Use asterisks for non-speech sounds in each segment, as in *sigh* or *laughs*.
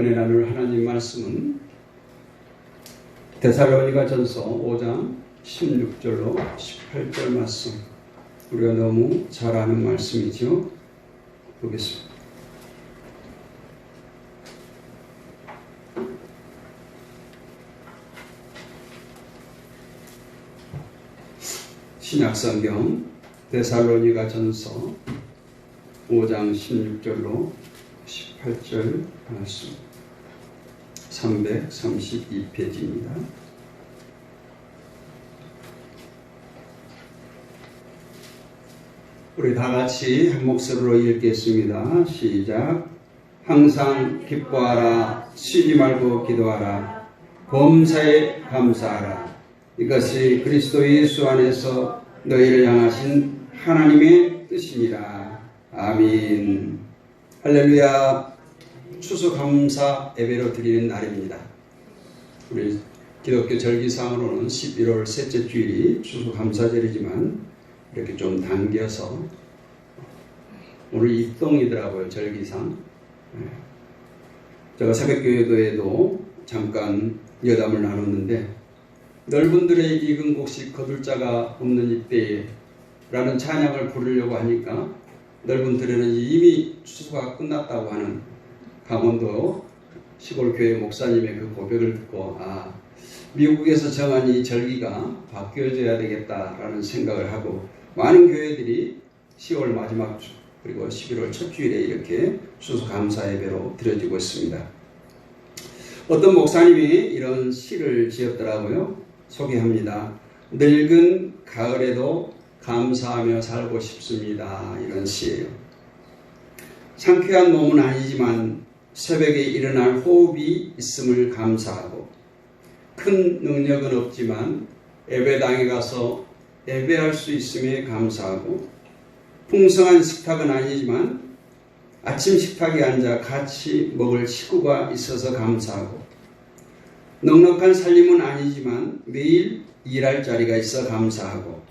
은혜 나눌 하나님 말씀은 데살로니가 전서 5장 16절로 18절 말씀 우리가 너무 잘 아는 말씀이죠. 보겠습니다. 신약성경 데살로니가 전서 5장 16절로 18절 말씀 332페이지입니다. 우리 다 같이 한 목소리로 읽겠습니다. 시작. 항상 기뻐하라. 쉬지 말고 기도하라. 범사에 감사하라. 이것이 그리스도 예수 안에서 너희를 향하신 하나님의 뜻입니다. 아멘. 할렐루야. 추수 감사 예배로 드리는 날입니다. 우리 기독교 절기상으로는 11월 셋째 주일이 추수 감사절이지만 이렇게 좀 당겨서 오늘 입동이더라고요 절기상. 네. 제가 새벽교회도에도 잠깐 여담을 나눴는데 넓은 들에 익은 곡식 거둘 자가 없는 이때에 라는 찬양을 부르려고 하니까 넓은 들에는 이미 추수가 끝났다고 하는 강원도 시골 교회 목사님의 그 고백을 듣고 아 미국에서 정한 이 절기가 바뀌어져야 되겠다라는 생각을 하고 많은 교회들이 10월 마지막 주 그리고 11월 첫 주일에 이렇게 추수 감사 예배로 드려지고 있습니다. 어떤 목사님이 이런 시를 지었더라고요. 소개합니다. 늙은 가을에도 감사하며 살고 싶습니다. 이런 시예요. 상쾌한 몸은 아니지만 새벽에 일어날 호흡이 있음을 감사하고 큰 능력은 없지만 예배당에 가서 예배할 수 있음에 감사하고 풍성한 식탁은 아니지만 아침 식탁에 앉아 같이 먹을 식구가 있어서 감사하고 넉넉한 살림은 아니지만 매일 일할 자리가 있어 감사하고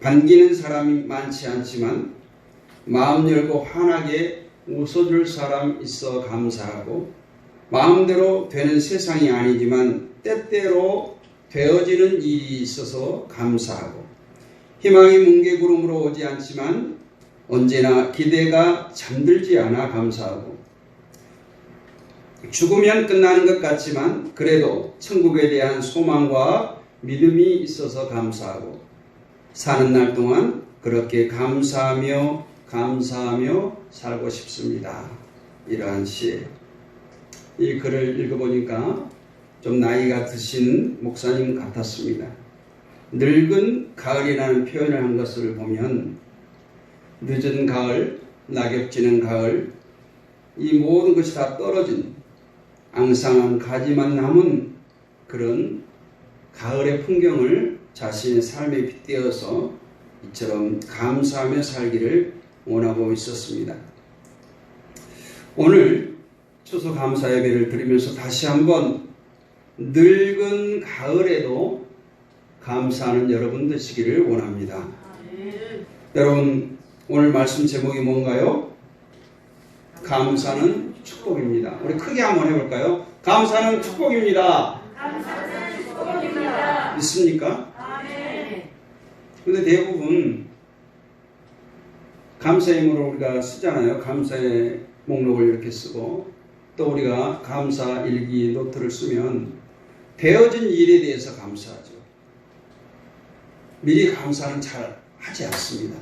반기는 사람이 많지 않지만 마음 열고 환하게 웃어줄 사람 있어 감사하고 마음대로 되는 세상이 아니지만 때때로 되어지는 일이 있어서 감사하고 희망이 뭉게구름으로 오지 않지만 언제나 기대가 잠들지 않아 감사하고 죽으면 끝나는 것 같지만 그래도 천국에 대한 소망과 믿음이 있어서 감사하고 사는 날 동안 그렇게 감사하며 감사하며 살고 싶습니다. 이러한 시에 이 글을 읽어보니까 좀 나이가 드신 목사님 같았습니다. 늙은 가을이라는 표현을 한 것을 보면 늦은 가을, 낙엽 지는 가을, 이 모든 것이 다 떨어진 앙상한 가지만 남은 그런 가을의 풍경을 자신의 삶에 빗대어서 이처럼 감사하며 살기를 원하고 있었습니다. 오늘 추수 감사 예배를 드리면서 다시 한번 늙은 가을에도 감사하는 여러분 되시기를 원합니다. 여러분 오늘 말씀 제목이 뭔가요? 감사는 축복입니다. 우리 크게 한번 해볼까요? 감사는 축복입니다. 감사는 축복입니다. 있습니까? 아멘. 근데 대부분 감사임으로 우리가 쓰잖아요. 감사의 목록을 이렇게 쓰고 또 우리가 감사 일기 노트를 쓰면 되어진 일에 대해서 감사하죠. 미리 감사는 잘 하지 않습니다.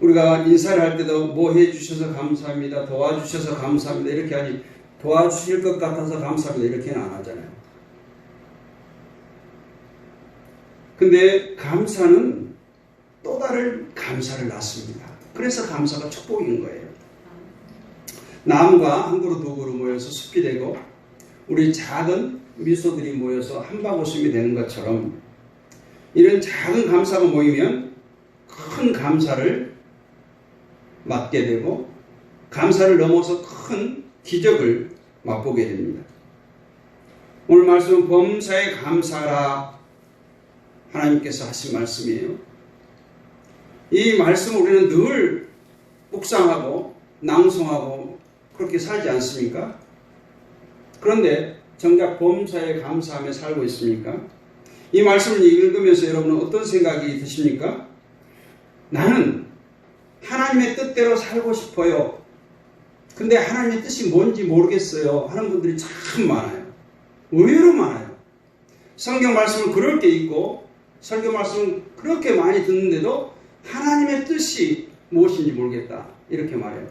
우리가 인사를 할 때도 뭐 해주셔서 감사합니다. 도와주셔서 감사합니다. 이렇게 하지 도와주실 것 같아서 감사합니다. 이렇게는 안 하잖아요. 근데 감사는 또 다른 감사를 낳습니다. 그래서 감사가 축복인 거예요. 나무가 한 그루 두 그루 모여서 숲이 되고 우리 작은 미소들이 모여서 한바구음이 되는 것처럼 이런 작은 감사가 모이면 큰 감사를 맡게 되고 감사를 넘어서 큰 기적을 맛보게 됩니다. 오늘 말씀은 범사에 감사라 하나님께서 하신 말씀이에요. 이 말씀을 우리는 늘 묵상하고 낭송하고 그렇게 살지 않습니까? 그런데 정작 범사에 감사하며 살고 있습니까? 이 말씀을 읽으면서 여러분은 어떤 생각이 드십니까? 나는 하나님의 뜻대로 살고 싶어요. 근데 하나님의 뜻이 뭔지 모르겠어요. 하는 분들이 참 많아요. 의외로 많아요. 성경 말씀을 그렇게 읽고 성경 말씀을 그렇게 많이 듣는데도 하나님의 뜻이 무엇인지 모르겠다. 이렇게 말해요.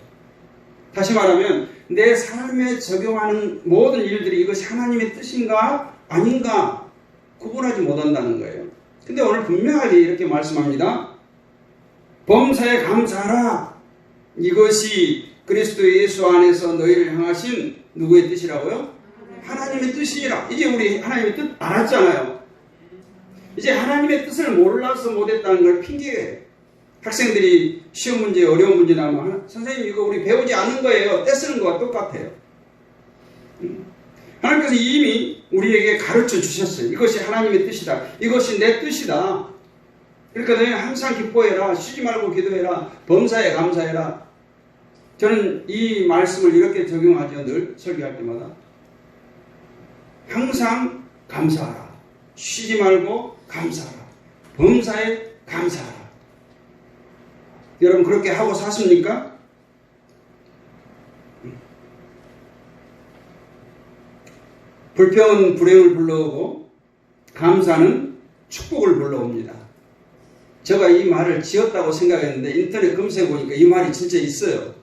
다시 말하면 내 삶에 적용하는 모든 일들이 이것이 하나님의 뜻인가 아닌가 구분하지 못한다는 거예요. 근데 오늘 분명하게 이렇게 말씀합니다. 범사에 감사하라. 이것이 그리스도 예수 안에서 너희를 향하신 누구의 뜻이라고요? 하나님의 뜻이라. 이제 우리 하나님의 뜻 알았잖아요. 이제 하나님의 뜻을 몰라서 못했다는 걸 핑계예요. 학생들이 시험 문제, 어려운 문제 나오면 선생님 이거 우리 배우지 않은 거예요. 떼쓰는 거와 똑같아요. 음. 하나님께서 이미 우리에게 가르쳐 주셨어요. 이것이 하나님의 뜻이다. 이것이 내 뜻이다. 그러니까 너희는 항상 기뻐해라. 쉬지 말고 기도해라. 범사에 감사해라. 저는 이 말씀을 이렇게 적용하죠. 늘 설교할 때마다. 항상 감사하라. 쉬지 말고 감사하라. 범사에 감사하라. 여러분 그렇게 하고 사십니까? 불평은 불행을 불러오고 감사는 축복을 불러옵니다. 제가 이 말을 지었다고 생각했는데 인터넷 검색해 보니까 이 말이 진짜 있어요.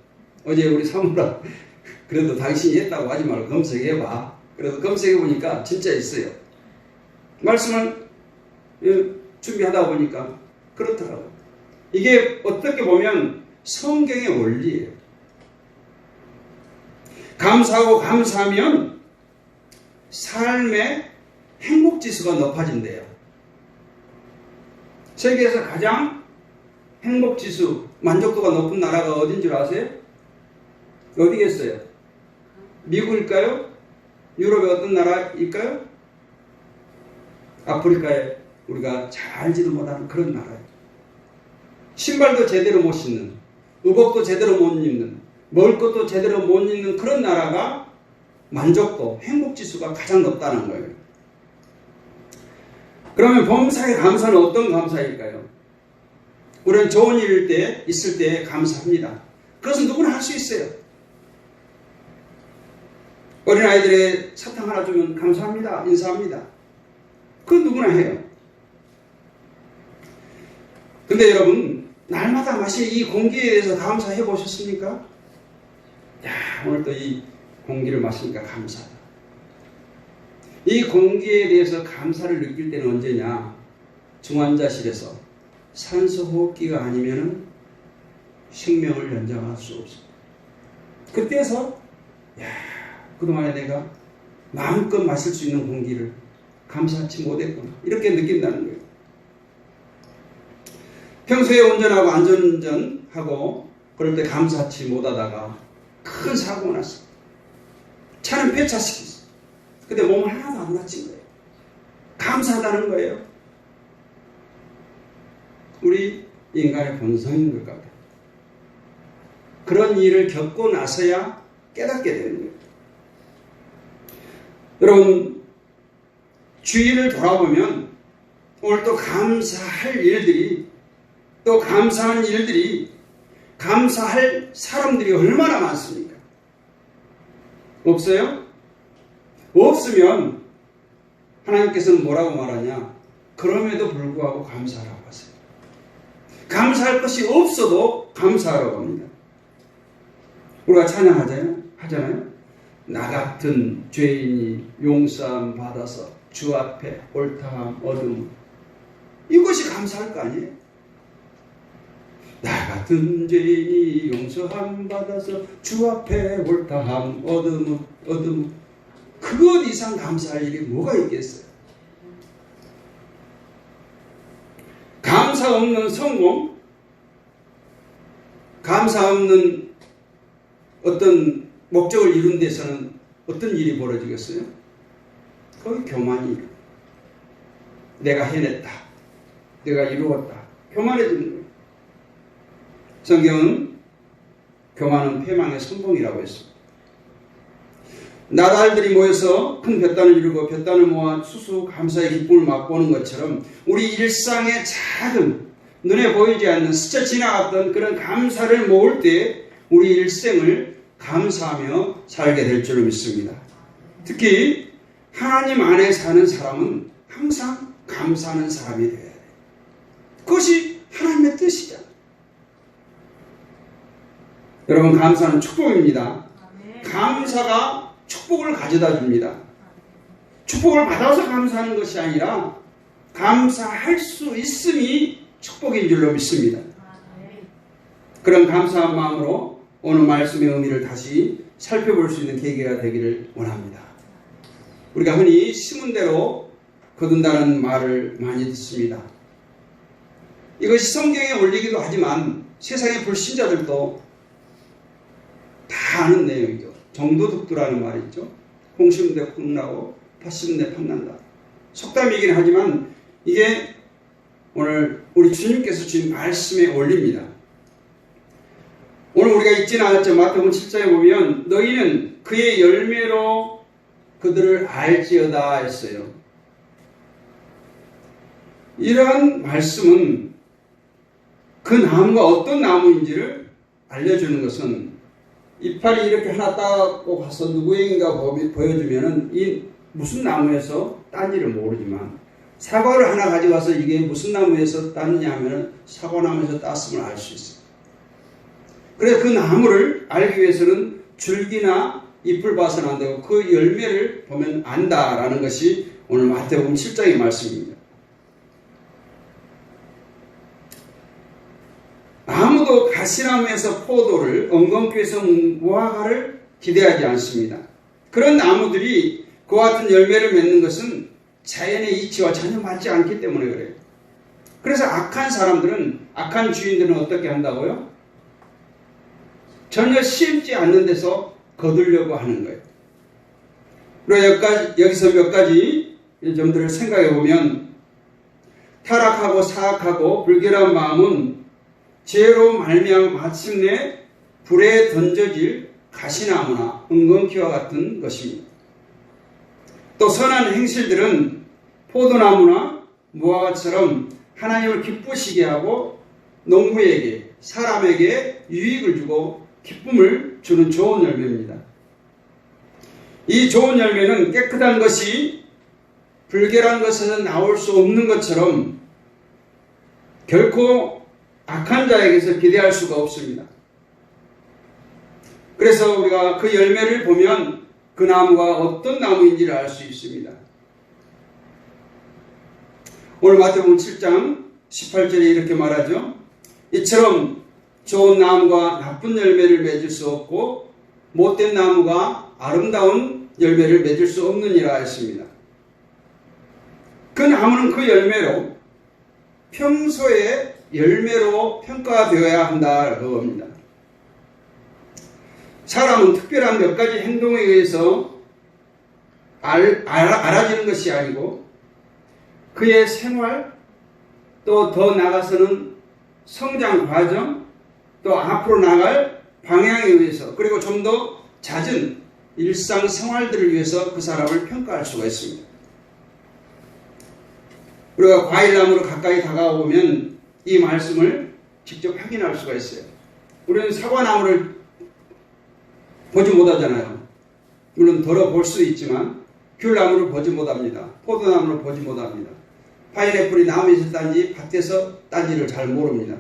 어제 우리 사무라 *laughs* 그래도 당신이 했다고 하지 말고 검색해봐. 그래도 검색해 보니까 진짜 있어요. 말씀을 예, 준비하다 보니까 그렇더라고요. 이게 어떻게 보면 성경의 원리예요. 감사하고 감사하면 삶의 행복 지수가 높아진대요. 세계에서 가장 행복 지수, 만족도가 높은 나라가 어딘 줄 아세요? 어디겠어요? 미국일까요? 유럽의 어떤 나라일까요? 아프리카에 우리가 잘 알지도 못하는 그런 나라예요. 신발도 제대로 못 신는, 의복도 제대로 못 입는, 먹을 것도 제대로 못 입는 그런 나라가 만족도, 행복 지수가 가장 높다는 거예요. 그러면 범사의 감사는 어떤 감사일까요? 우리는 좋은 일일 때, 있을 때 감사합니다. 그것은 누구나 할 수 있어요. 어린아이들의 사탕 하나 주면 감사합니다. 인사합니다. 그건 누구나 해요. 근데 여러분, 날마다 마실 이 공기에 대해서 감사해 보셨습니까? 야, 오늘 또이 공기를 마시니까 감사하다. 이 공기에 대해서 감사를 느낄 때는 언제냐? 중환자실에서 산소 호흡기가 아니면 생명을 연장할 수 없어. 그때서, 야, 그동안에 내가 마음껏 마실 수 있는 공기를 감사치 못했구나. 이렇게 느낀다는 거예요. 평소에 운전하고 안전운전하고 그럴 때 감사치 못하다가 큰 사고가 났어. 차는 폐차시켰어. 근데 몸 하나도 안 다친 거예요. 감사하다는 거예요. 우리 인간의 본성인 것 같아요. 그런 일을 겪고 나서야 깨닫게 되는 거예요. 여러분, 주위를 돌아보면 오늘 또 감사할 일들이 또 감사한 일들이 감사할 사람들이 얼마나 많습니까? 없어요? 없으면 하나님께서는 뭐라고 말하냐? 그럼에도 불구하고 감사하라고 하세요. 감사할 것이 없어도 감사하라고 합니다. 우리가 찬양하잖아요. 하잖아요. 나 같은 죄인이 용서함 받아서 주 앞에 옳다함 얻음 이것이 감사할 거 아니에요? 나 같은 죄인이 용서함 받아서 주 앞에 옳다함 얻음 얻음 그것 이상 감사할 일이 뭐가 있겠어요? 감사 없는 성공, 감사 없는 어떤 목적을 이룬 데서는 어떤 일이 벌어지겠어요? 거기 교만이 내가 해냈다. 내가 이루었다. 교만해지는 거예요. 성경은 교만은 패망의 선봉이라고 했습니다. 나달들이 모여서 큰 볕단을 이루고 볕단을 모아 수수 감사의 기쁨을 맛보는 것처럼 우리 일상의 작은 눈에 보이지 않는 스쳐 지나갔던 그런 감사를 모을 때 우리 일생을 감사하며 살게 될 줄로 믿습니다. 특히 하나님 안에 사는 사람은 항상 감사하는 사람이 되어야 돼. 그것이 하나님의 뜻이잖아. 여러분 감사는 축복입니다. 감사가 축복을 가져다 줍니다. 축복을 받아서 감사하는 것이 아니라 감사할 수 있음이 축복인 줄로 믿습니다. 그런 감사한 마음으로 오늘 말씀의 의미를 다시 살펴볼 수 있는 계기가 되기를 원합니다. 우리가 흔히 심은 대로 거둔다는 말을 많이 듣습니다. 이것이 성경에 올리기도 하지만 세상의 불신자들도 다 아는 내용이죠. 정도득도라는 말이 있죠. 팥 심은 데 팥난다. 속담이긴 하지만 이게 오늘 우리 주님께서 주신 말씀에 올립니다. 오늘 우리가 읽지는 않았죠. 마태복음 7장에 보면 너희는 그의 열매로 그들을 알지어다 했어요. 이러한 말씀은 그 나무가 어떤 나무인지를 알려주는 것은 이파리 이렇게 하나 따고 가서 누구에게인가 보여주면은 이 무슨 나무에서 딴지를 모르지만 사과를 하나 가져가서 이게 무슨 나무에서 땄느냐 하면은 사과나무에서 땄음을 알 수 있어요. 그래서 그 나무를 알기 위해서는 줄기나 잎을 봐서는 안 되고 그 열매를 보면 안다라는 것이 오늘 마태복음 7장의 말씀입니다. 아무도 가시나무에서 포도를 엉겅퀴에서 무화과를 기대하지 않습니다. 그런 나무들이 그와 같은 열매를 맺는 것은 자연의 이치와 전혀 맞지 않기 때문에 그래요. 그래서 악한 사람들은 악한 주인들은 어떻게 한다고요? 전혀 심지 않는 데서 거두려고 하는 거예요. 그리고 여기서 몇 가지 점들을 생각해 보면 타락하고 사악하고 불결한 마음은 죄로 말미암아 마침내 불에 던져질 가시나무나 은건키와 같은 것입니다. 또 선한 행실들은 포도나무나 무화과처럼 하나님을 기쁘시게 하고 농부에게 사람에게 유익을 주고 기쁨을 주는 좋은 열매입니다. 이 좋은 열매는 깨끗한 것이 불결한 것에서 나올 수 없는 것처럼 결코 악한 자에게서 기대할 수가 없습니다. 그래서 우리가 그 열매를 보면 그 나무가 어떤 나무인지를 알 수 있습니다. 오늘 마태복음 7장 18절에 이렇게 말하죠. 이처럼 좋은 나무가 나쁜 열매를 맺을 수 없고 못된 나무가 아름다운 열매를 맺을 수 없느니라 했습니다. 그 나무는 그 열매로 평소에 열매로 평가되어야 한다 그겁니다. 사람은 특별한 몇 가지 행동에 의해서 알, 알아, 알아지는 것이 아니고 그의 생활 또 더 나가서는 성장 과정 또 앞으로 나갈 방향에 의해서 그리고 좀 더 잦은 일상 생활들을 위해서 그 사람을 평가할 수가 있습니다. 우리가 과일나무로 가까이 다가오면 이 말씀을 직접 확인할 수가 있어요. 우리는 사과나무를 보지 못하잖아요. 물론 덜어 볼 수 있지만 귤나무를 보지 못합니다. 포도나무를 보지 못합니다. 파인애플이 나무에서 딴지 밭에서 딴지를 잘 모릅니다.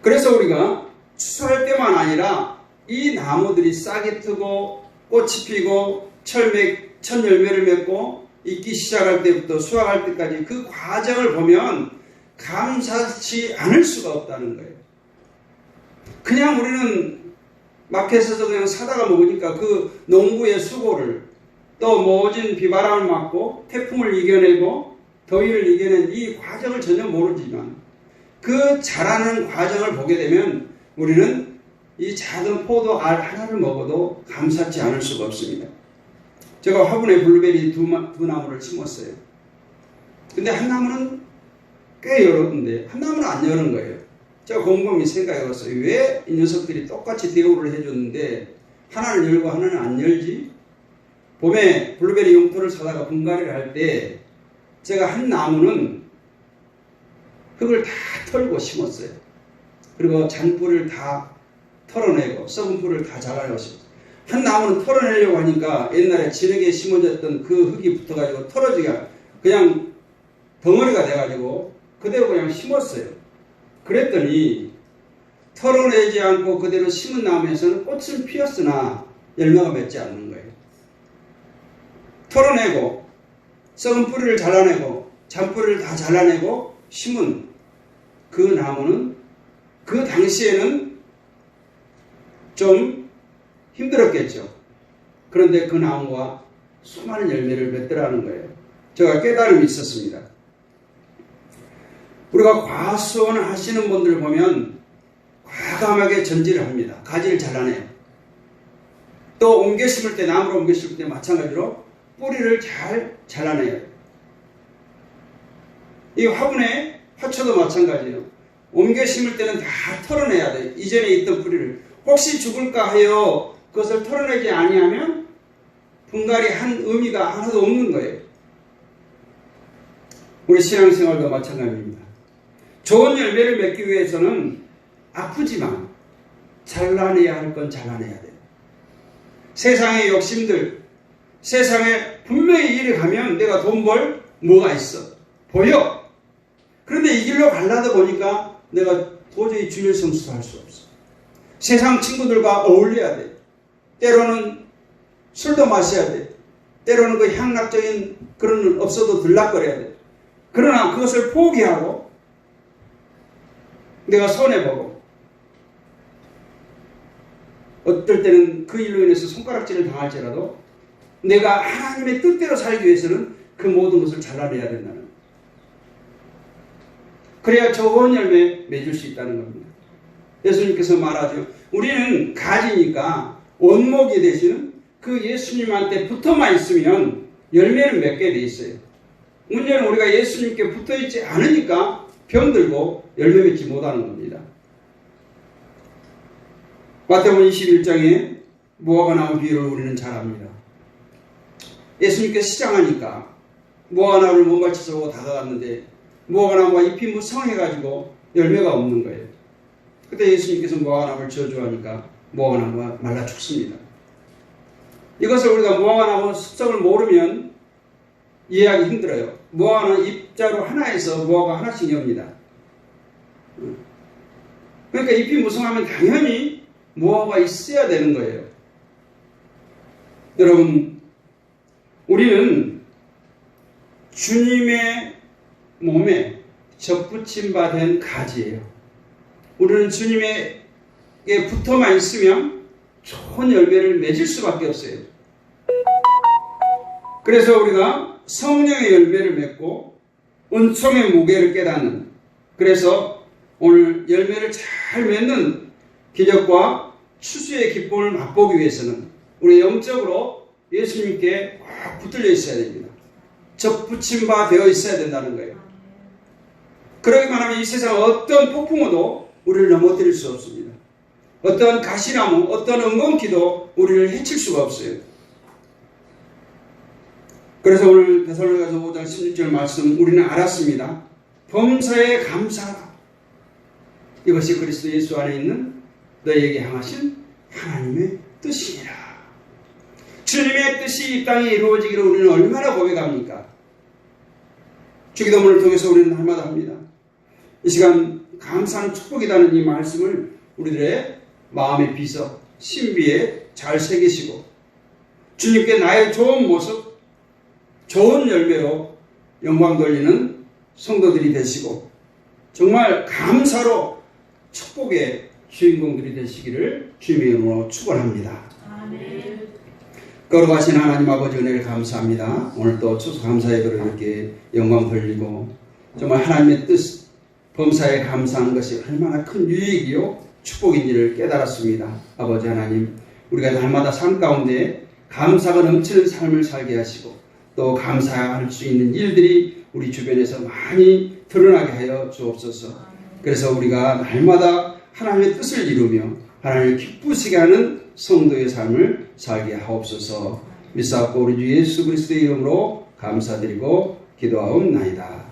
그래서 우리가 추수할 때만 아니라 이 나무들이 싹이 트고 꽃이 피고 철맥, 첫 열매를 맺고 익기 시작할 때부터 수확할 때까지 그 과정을 보면 감사치 않을 수가 없다는 거예요. 그냥 우리는 마켓에서 그냥 사다가 먹으니까 그 농부의 수고를 또 모진 비바람을 맞고 태풍을 이겨내고 더위를 이겨낸 이 과정을 전혀 모르지만 그 자라는 과정을 보게 되면 우리는 이 작은 포도 알 하나를 먹어도 감사치 않을 수가 없습니다. 제가 화분에 블루베리 두, 두 나무를 심었어요. 근데 한 나무는 꽤 열었는데 한 나무는 안 여는 거예요. 제가 곰곰이 생각해 봤어요. 왜 이 녀석들이 똑같이 대우를 해줬는데 하나는 열고 하나는 안 열지? 봄에 블루베리 용토를 사다가 분갈이를 할 때 제가 한 나무는 흙을 다 털고 심었어요. 그리고 잔뿌리를 다 털어내고 썩은 뿌리를 다 잘라내고 심었어요. 한 나무는 털어내려고 하니까 옛날에 진흙에 심어졌던 그 흙이 붙어가지고 털어지가 그냥 덩어리가 돼가지고 그대로 그냥 심었어요. 그랬더니 털어내지 않고 그대로 심은 나무에서는 꽃은 피었으나 열매가 맺지 않는 거예요. 털어내고 썩은 뿌리를 잘라내고 잔뿌리를 다 잘라내고 심은 그 나무는 그 당시에는 좀 힘들었겠죠. 그런데 그 나무가 수많은 열매를 맺더라는 거예요. 제가 깨달음이 있었습니다. 우리가 과수원 하시는 분들 보면 과감하게 전지를 합니다. 가지를 잘라내요. 또 옮겨 심을 때, 나무로 옮겨 심을 때 마찬가지로 뿌리를 잘 잘라내요. 이 화분에 화초도 마찬가지예요. 옮겨 심을 때는 다 털어내야 돼요. 이전에 있던 뿌리를. 혹시 죽을까 하여 그것을 털어내지 아니하면 분갈이 한 의미가 하나도 없는 거예요. 우리 신앙생활도 마찬가지입니다. 좋은 열매를 맺기 위해서는 아프지만 잘라내야 할 건 잘라내야 돼요. 세상의 욕심들, 세상에 분명히 이리 가면 내가 돈 벌 뭐가 있어. 보여. 그런데 이 길로 가려다 보니까 내가 도저히 주일 성수도 할 수 없어. 세상 친구들과 어울려야 돼. 때로는 술도 마셔야 돼. 때로는 그 향락적인 그런 없어도 들락거려야 돼. 그러나 그것을 포기하고 내가 손해보고 어떨 때는 그 일로 인해서 손가락질을 당할지라도 내가 하나님의 뜻대로 살기 위해서는 그 모든 것을 잘라내야 된다는 그래야 좋은 열매 맺을 수 있다는 겁니다. 예수님께서 말하죠. 우리는 가지니까 원목이 되시는 그 예수님한테 붙어만 있으면 열매를 맺게 돼 있어요. 문제는 우리가 예수님께 붙어 있지 않으니까 병들고 열매 맺지 못하는 겁니다. 마태복음 21장에 무화과 나무 비유를 우리는 잘 압니다. 예수님께서 시장하니까 무화과 나무를 못 맞춰서 보고 다가갔는데 무화과 나무가 잎이 무성해가지고 열매가 없는 거예요. 그때 예수님께서 무화과 나무를 저주하니까 무화과 나무가 말라 죽습니다. 이것을 우리가 무화과 나무 습성을 모르면 이해하기 힘들어요. 무화과는 입자로 하나에서 무화과 하나씩 엽니다. 그러니까 잎이 무성하면 당연히 무화과가 있어야 되는 거예요. 여러분, 우리는 주님의 몸에 접붙임 바 된 가지예요. 우리는 주님에게 붙어만 있으면 좋은 열매를 맺을 수밖에 없어요. 그래서 우리가 성령의 열매를 맺고 은총의 무게를 깨닫는 그래서 오늘 열매를 잘 맺는 기적과 추수의 기쁨을 맛보기 위해서는 우리 영적으로 예수님께 꽉 붙들려 있어야 됩니다. 접붙임 바 되어 있어야 된다는 거예요. 그러기만 하면 이 세상 어떤 폭풍우도 우리를 넘어뜨릴 수 없습니다. 어떤 가시나무, 어떤 은건기도 우리를 해칠 수가 없어요. 그래서 오늘 대설로가서 5장 16절 말씀 우리는 알았습니다. 범사에 감사하다. 이것이 그리스도 예수 안에 있는 너희에게 향하신 하나님의 뜻이니라. 주님의 뜻이 이 땅에 이루어지기를 우리는 얼마나 고백합니까? 주기도문을 통해서 우리는 날마다 합니다. 이 시간 감사는 축복이라는 이 말씀을 우리들의 마음의 비서, 신비에 잘 새기시고 주님께 나의 좋은 모습, 좋은 열매로 영광 돌리는 성도들이 되시고 정말 감사로 축복의 주인공들이 되시기를 주님의 이름으로 축원합니다. 아멘. 거룩하신 하나님 아버지 은혜를 감사합니다. 오늘 또 추수 감사 예배로 이렇게 영광 돌리고 정말 하나님의 뜻 범사에 감사한 것이 얼마나 큰 유익이요 축복인지를 깨달았습니다. 아버지 하나님 우리가 날마다 삶 가운데 감사가 넘치는 삶을 살게 하시고 또 감사할 수 있는 일들이 우리 주변에서 많이 드러나게 하여 주옵소서. 그래서 우리가 날마다 하나님의 뜻을 이루며 하나님을 기쁘시게 하는 성도의 삶을 살게 하옵소서. 믿사옵고 우리 주 예수 그리스도의 이름으로 감사드리고 기도하옵나이다.